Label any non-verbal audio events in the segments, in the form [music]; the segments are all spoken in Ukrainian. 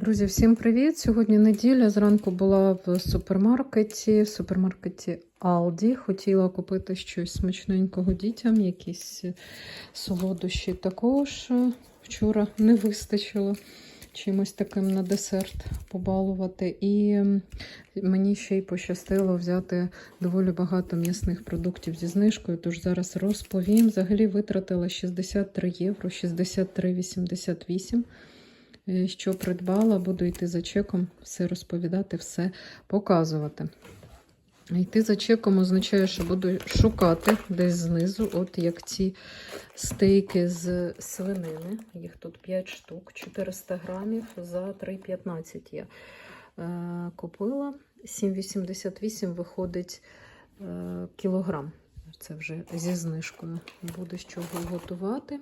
Друзі, всім привіт! Сьогодні неділя. Зранку була в супермаркеті, в супермаркеті Aldi. Хотіла купити щось смачненького дітям, якісь солодощі також. Вчора не вистачило чимось таким на десерт побалувати. І мені ще й пощастило взяти доволі багато м'ясних продуктів зі знижкою. Тож зараз розповім. Взагалі витратила 63 євро, 63,88 що придбала, буду йти за чеком, все розповідати, все показувати. Йти за чеком означає, що буду шукати десь знизу, от як ці стейки з свинини. Їх тут 5 штук, 400 грамів за 3,15 я е, купила. 7,88 виходить е, кілограм. Це вже зі знижкою. Буде з чого готувати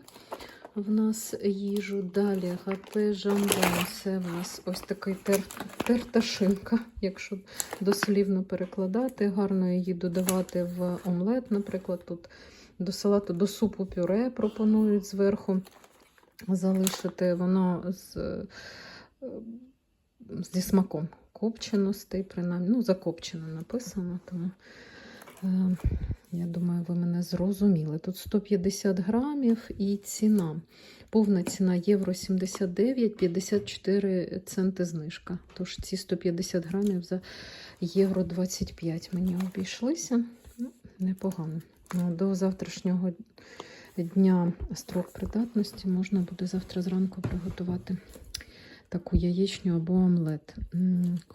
в нас їжу. Далі гапе жамбон. Це в нас ось такий тер, терта шинка, якщо дослівно перекладати. Гарно її додавати в омлет, наприклад, тут до салату, до супу пюре пропонують зверху залишити. Воно з, зі смаком копченостей, принаймні, ну, закопчено написано, тому. Е, я думаю, ви мене зрозуміли. Тут 150 грамів і ціна. Повна ціна євро 79, 54 центи знижка. Тож ці 150 грамів за євро 25 мені обійшлися. Ну, Непогано. Ну, До завтрашнього дня строк придатності можна буде завтра зранку приготувати таку яєчню або омлет.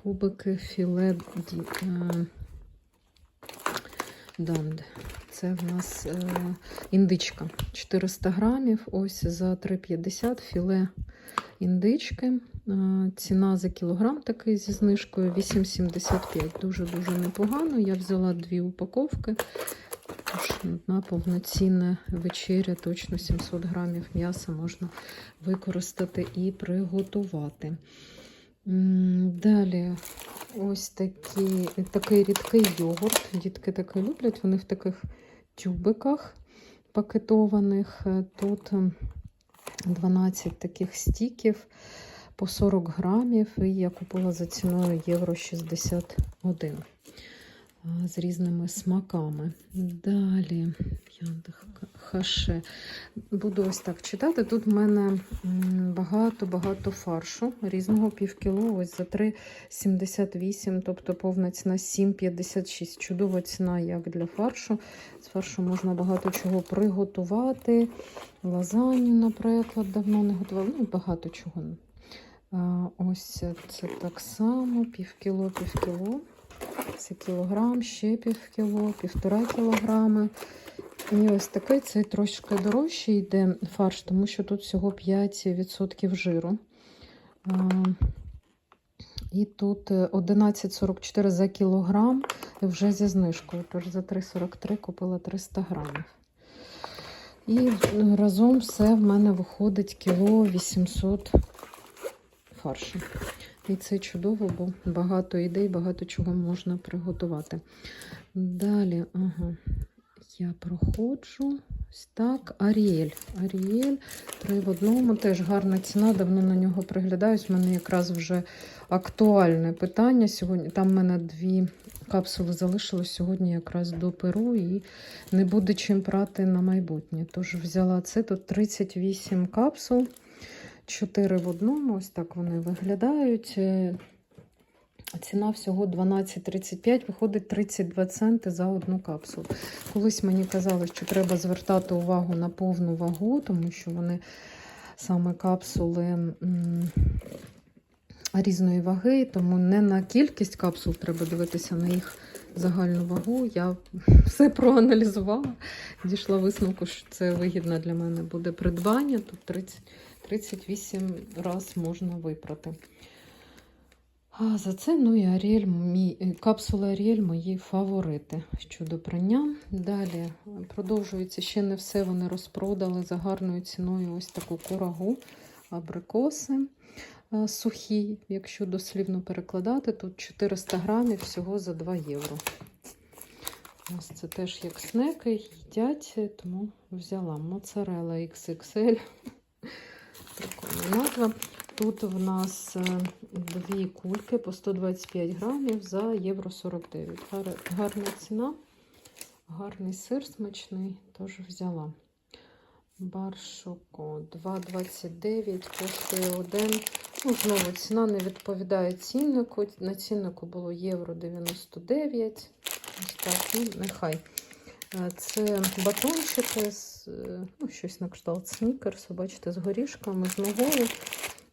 Кубики філе. Данде. Це в нас е, індичка 400 грамів. Ось за 3,50 філе індички. Е, ціна за кілограм такий зі знижкою 8,75. Дуже-дуже непогано. Я взяла дві упаковки. Тож на повноцінна вечеря, точно 700 грамів м'яса можна використати і приготувати. Далі ось такі, такий рідкий йогурт. Дітки таке люблять, вони в таких тюбиках пакетованих. Тут 12 таких стіків по 40 грамів. І я купила за ціною євро 61 з різними смаками. Далі хаше. Буду ось так читати. Тут в мене багато-багато фаршу різного півкіло, ось за 3,78, тобто повна ціна 7,56. Чудова ціна, як для фаршу. З фаршу можна багато чого приготувати. Лазанью, наприклад, давно не готувала. Ну, багато чого. Ось це так само, півкіло, півкіло. Це кілограм, ще пів кіло, півтора кілограми. І ось такий цей трошки дорожчий йде фарш, тому що тут всього 5% жиру. І тут 11,44 за кілограм вже зі знижкою. Тож за 3,43 купила 300 грамів. І разом все в мене виходить кіло 800 фаршу. І це чудово, бо багато ідей, багато чого можна приготувати. Далі, ага, я проходжу ось так. Аріель. Аріель три в одному. Теж гарна ціна, давно на нього приглядаюсь. У мене якраз вже актуальне питання. Сьогодні Там в мене дві капсули залишилось сьогодні якраз до перу і не буде чим прати на майбутнє. Тож взяла це тут 38 капсул. 4 в одному, ось так вони виглядають. Е, ціна всього 12,35, виходить 32 центи за одну капсулу. Колись мені казали, що треба звертати увагу на повну вагу, тому що вони саме капсули різної ваги, тому не на кількість капсул треба дивитися на їх загальну вагу. Я все проаналізувала, дійшла висновку, що це вигідно для мене буде придбання. Тут 30. 38 раз можна випрати. А за це, ну і Аріель, мій, е, капсула Аріель мої фаворити щодо прання. Далі продовжується ще не все. Вони розпродали за гарною ціною ось таку курагу, абрикоси е, сухі, якщо дослівно перекладати, тут 400 грамів всього за 2 євро. Ось це теж як снеки, їдять, тому взяла моцарела XXL. Прикольна назва. Тут в нас е, дві кульки по 125 грамів за євро 49. Гарна ціна, гарний сир смачний, теж взяла. Баршоко 2,29 коштує один. Ну, знову ціна не відповідає ціннику. На ціннику було євро 99. Ось так, ну, нехай. Е, Це батончики, з, е, ну, щось на кшталт снікерсу, бачите, з горішками, з ногою.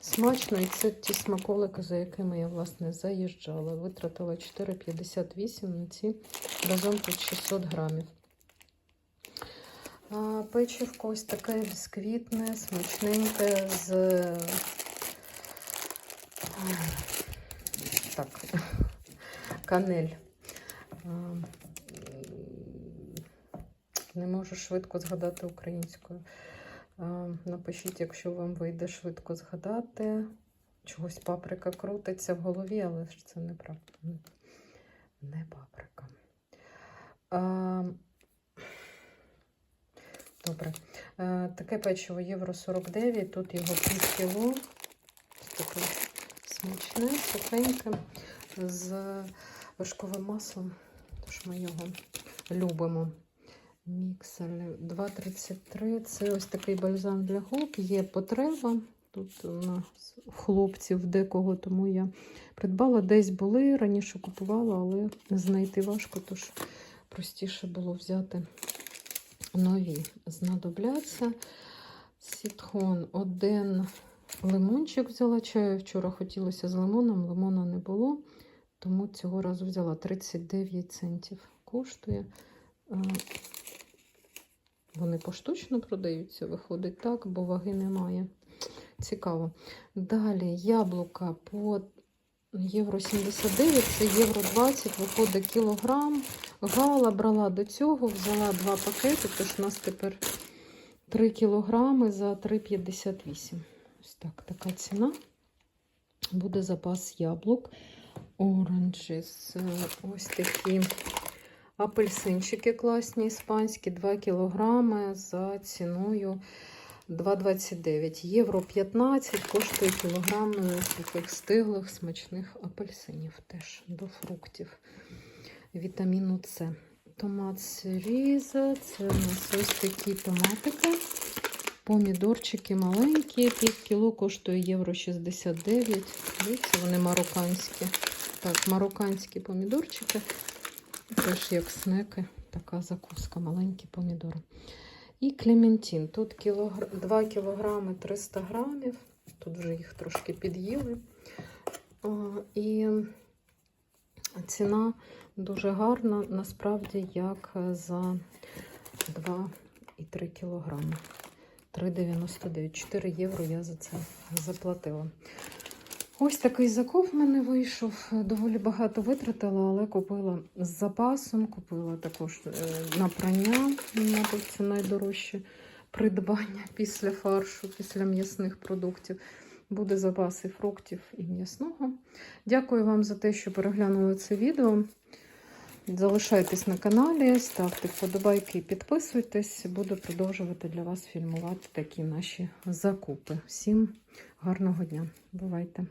Смачно, і це ті смаколики, за якими я, власне, заїжджала. Витратила 4,58 на ці разом тут 600 грамів. Печивко ось таке бісквітне, смачненьке з. Так, [laughs] канель. А, Не можу швидко згадати українською. Напишіть, якщо вам вийде швидко згадати. Чогось паприка крутиться в голові, але ж це неправда. Не паприка. А, Добре. Е, Таке печиво євро 49, тут його пів. Таке смачне, сухеньке, з вершковим маслом, тож ми його любимо. Міксер 2,33. Це ось такий бальзам для губ. Є потреба. Тут у нас хлопців декого, тому я придбала. Десь були, раніше купувала, але знайти важко, тож простіше було взяти нові. Знадобляться. Сітхон один лимончик взяла чаю. Вчора хотілося з лимоном, лимона не було, тому цього разу взяла 39 центів. Коштує. Е, Вони поштучно продаються, виходить так, бо ваги немає. Цікаво. Далі яблука по євро 79, це євро 20, виходить кілограм. Гала брала до цього, взяла два пакети, тож у нас тепер 3 кілограми за 3,58. Ось так, така ціна. Буде запас яблук. Оранжес. Ось такі апельсинчики класні, іспанські, 2 кілограми за ціною 2,29. Євро 15 коштує кілограм таких стиглих смачних апельсинів теж до фруктів вітаміну С. Томат сиріза, це у нас ось такі томатики. Помідорчики маленькі, пів кіло коштує євро 69. Дивіться, вони марокканські. Так, марокканські помідорчики. Теж як снеки, така закуска, маленькі помідори. І клементин. Тут кілогр... 2 кілограми 300 грамів. Тут вже їх трошки під'їли. І ціна дуже гарна, насправді, як за 2,3 кілограми. 3,99. 4 євро я за це заплатила. Ось такий закуп в мене вийшов. Доволі багато витратила, але купила з запасом. Купила також е, на прання, мабуть, це найдорожче придбання [laughs] після фаршу, після м'ясних продуктів. Буде запас і фруктів і м'ясного. Дякую вам за те, що переглянули це відео. Залишайтесь на каналі, ставте вподобайки і підписуйтесь. Буду продовжувати для вас фільмувати такі наші закупи. Всім гарного дня. Бувайте!